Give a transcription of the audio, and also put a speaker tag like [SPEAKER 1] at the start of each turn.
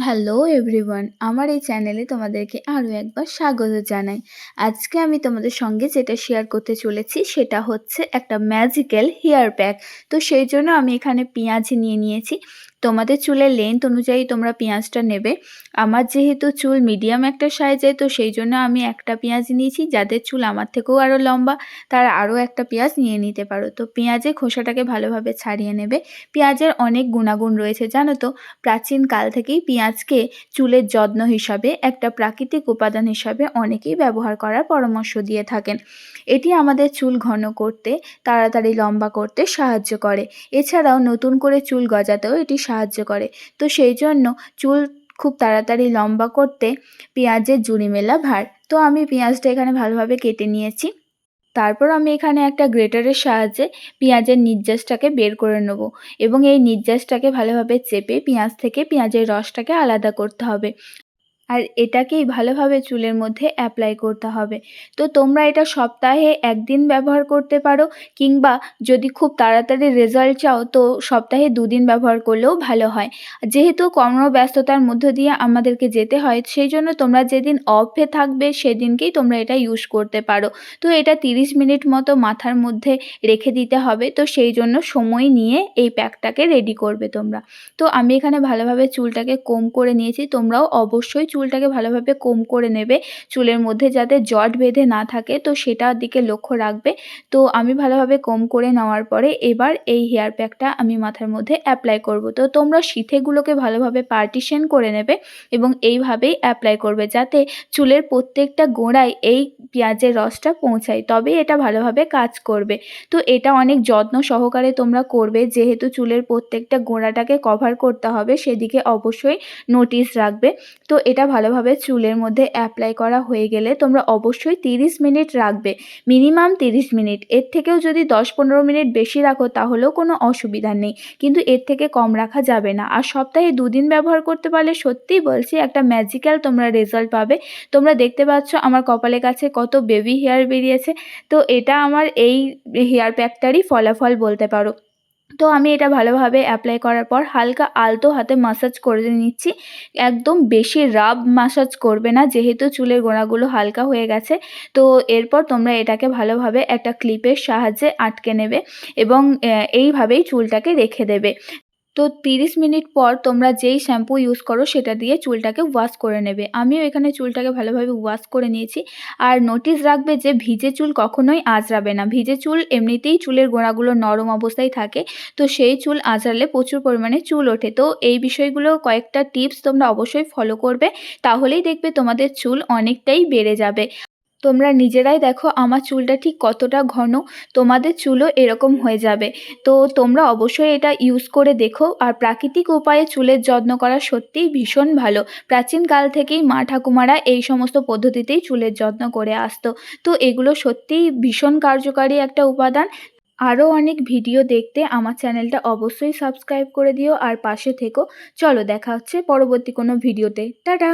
[SPEAKER 1] Hello everyone আমার এই চ্যানেলে তোমাদেরকে আরও একবার স্বাগত জানাই। আজকে আমি তোমাদের সঙ্গে যেটা শেয়ার করতে চলেছি, সেটা হচ্ছে একটা ম্যাজিক্যাল হেয়ার প্যাক তো সেই জন্য আমি এখানে পেঁয়াজ নিয়ে নিয়েছি। তোমাদের চুলের লেন্থ অনুযায়ী তোমরা পেঁয়াজটা নেবে। আমার যেহেতু চুল মিডিয়াম একটা সাইজে তো সেই জন্য আমি একটা পেঁয়াজ নিয়েছি। যাদের চুল আমার থেকেও আরও লম্বা, তারা আরও একটা পেঁয়াজ নিয়ে নিতে পারো। তো পেঁয়াজের খোসাটাকে ভালোভাবে ছাড়িয়ে নেবে। পেঁয়াজের অনেক গুণাগুণ রয়েছে, জানো তো? প্রাচীন কাল থেকেই পেঁয়াজকে চুলের যত্ন হিসাবে, একটা প্রাকৃতিক উপাদান হিসাবে অনেকেই ব্যবহার করার পরামর্শ দিয়ে থাকেন। এটি আমাদের চুল ঘন করতে, তাড়াতাড়ি লম্বা করতে সাহায্য করে। এছাড়াও নতুন করে চুল গজাতেও এটি সাহায্য করে। তো সেই জন্য চুল খুব তাড়াতাড়ি লম্বা করতে পেঁয়াজের জুড়ি মেলা ভার। তো আমি পেঁয়াজটা এখানে ভালোভাবে কেটে নিয়েছি। তারপর আমি এখানে একটা গ্রেটারের সাহায্যে পেঁয়াজের নির্যাসটাকে বের করে নেব এবং এই নির্যাসটাকে ভালোভাবে চেপে পেঁয়াজ থেকে পেঁয়াজের রসটাকে আলাদা করতে হবে। আর এটাকেই ভালোভাবে চুলের মধ্যে অ্যাপ্লাই করতে হবে। তো তোমরা এটা সপ্তাহে একদিন ব্যবহার করতে পারো, কিংবা যদি খুব তাড়াতাড়ি রেজাল্ট চাও, তো সপ্তাহে দুদিন ব্যবহার করলেও ভালো হয়। যেহেতু কর্মব্যস্ততার মধ্য দিয়ে আমাদেরকে যেতে হয়, সেই জন্য তোমরা যেদিন অফে থাকবে, সেদিনকেই তোমরা এটা ইউজ করতে পারো। তো এটা তিরিশ মিনিট মতো মাথার মধ্যে রেখে দিতে হবে, তো সেই জন্য সময় নিয়ে এই প্যাকটাকে রেডি করবে তোমরা। তো আমি এখানে ভালোভাবে চুলটাকে কম করে নিয়েছি, তোমরাও অবশ্যই চুলটাকে ভালোভাবে কোম করে নেবে চুলের মধ্যে যাতে জট বেঁধে না থাকে, তো সেটার দিকে লক্ষ্য রাখবে। তো আমি ভালোভাবে কোম করে নেওয়ার পরে এবার এই হেয়ার প্যাকটা আমি মাথার মধ্যে অ্যাপ্লাই করব। তো তোমরা শীথেগুলোকে ভালোভাবে পার্টিশন করে নেবে এবং এইভাবেই অ্যাপ্লাই করবে যাতে চুলের প্রত্যেকটা গোড়ায় এই পেঁয়াজের রসটা পৌঁছায় তবে এটা ভালোভাবে কাজ করবে। তো এটা অনেক যত্ন সহকারে তোমরা করবে, যেহেতু চুলের প্রত্যেকটা গোড়াটাকে কভার করতে হবে, সেদিকে অবশ্যই নোটিস রাখবে। তো এটা ভালোভাবে চুলের মধ্যে অ্যাপ্লাই করা হয়ে গেলে তোমরা অবশ্যই তিরিশ মিনিট রাখবে। মিনিমাম তিরিশ মিনিট। এর থেকেও যদি দশ পনেরো মিনিট বেশি রাখো তাহলেও কোনো অসুবিধা নেই। কিন্তু এর থেকে কম রাখা যাবে না। আর সপ্তাহে দুদিন ব্যবহার করতে পারলে সত্যিই বলছি একটা ম্যাজিক্যাল তোমরা রেজাল্ট পাবে। তোমরা দেখতে পাচ্ছ আমার কপালের কাছে কত বেবি হেয়ার বেরিয়েছে। তো এটা আমার এই হেয়ার প্যাকটারই ফলাফল বলতে পারো। তো আমি এটা ভালোভাবে অ্যাপ্লাই করার পর হালকা আলতো হাতে মাসাজ করে নিচ্ছি। একদম বেশি রাব মাসাজ করবে না, যেহেতু চুলের গোড়াগুলো হালকা হয়ে গেছে। তো এরপর তোমরা এটাকে ভালোভাবে একটা ক্লিপের সাহায্যে আটকে নেবে এবং এইভাবেই চুলটাকে রেখে দেবে। তো তিরিশ মিনিট পর তোমরা যেই শ্যাম্পু ইউজ করো, সেটা দিয়ে চুলটাকে ওয়াশ করে নেবে। আমিও এখানে চুলটাকে ভালোভাবে ওয়াশ করে নিয়েছি। আর নোটিস রাখবে যে ভিজে চুল কখনোই আঁচড়াবে না। ভিজে চুল এমনিতেই চুলের গোড়াগুলো নরম অবস্থায় থাকে, তো সেই চুল আঁচড়ালে প্রচুর পরিমাণে চুল ওঠে। তো এই বিষয়গুলো কয়েকটা টিপস তোমরা অবশ্যই ফলো করবে, তাহলেই দেখবে তোমাদের চুল অনেকটাই বেড়ে যাবে। তোমরা নিজেরাই দেখো আমার চুলটা ঠিক কতটা ঘন, তোমাদের চুলও এরকম হয়ে যাবে। তো তোমরা অবশ্যই এটা ইউজ করে দেখো। আর প্রাকৃতিক উপায়ে চুলের যত্ন করা সত্যিই ভীষণ ভালো। প্রাচীনকাল থেকেই মা ঠাকুমারা এই সমস্ত পদ্ধতিতেই চুলের যত্ন করে আসতো। তো এগুলো সত্যিই ভীষণ কার্যকারী একটা উপাদান। আরও অনেক ভিডিও দেখতে আমার চ্যানেলটা অবশ্যই সাবস্ক্রাইব করে দিও আর পাশে থেকো। চলো দেখা হচ্ছে পরবর্তী কোনো ভিডিওতে। টাটা!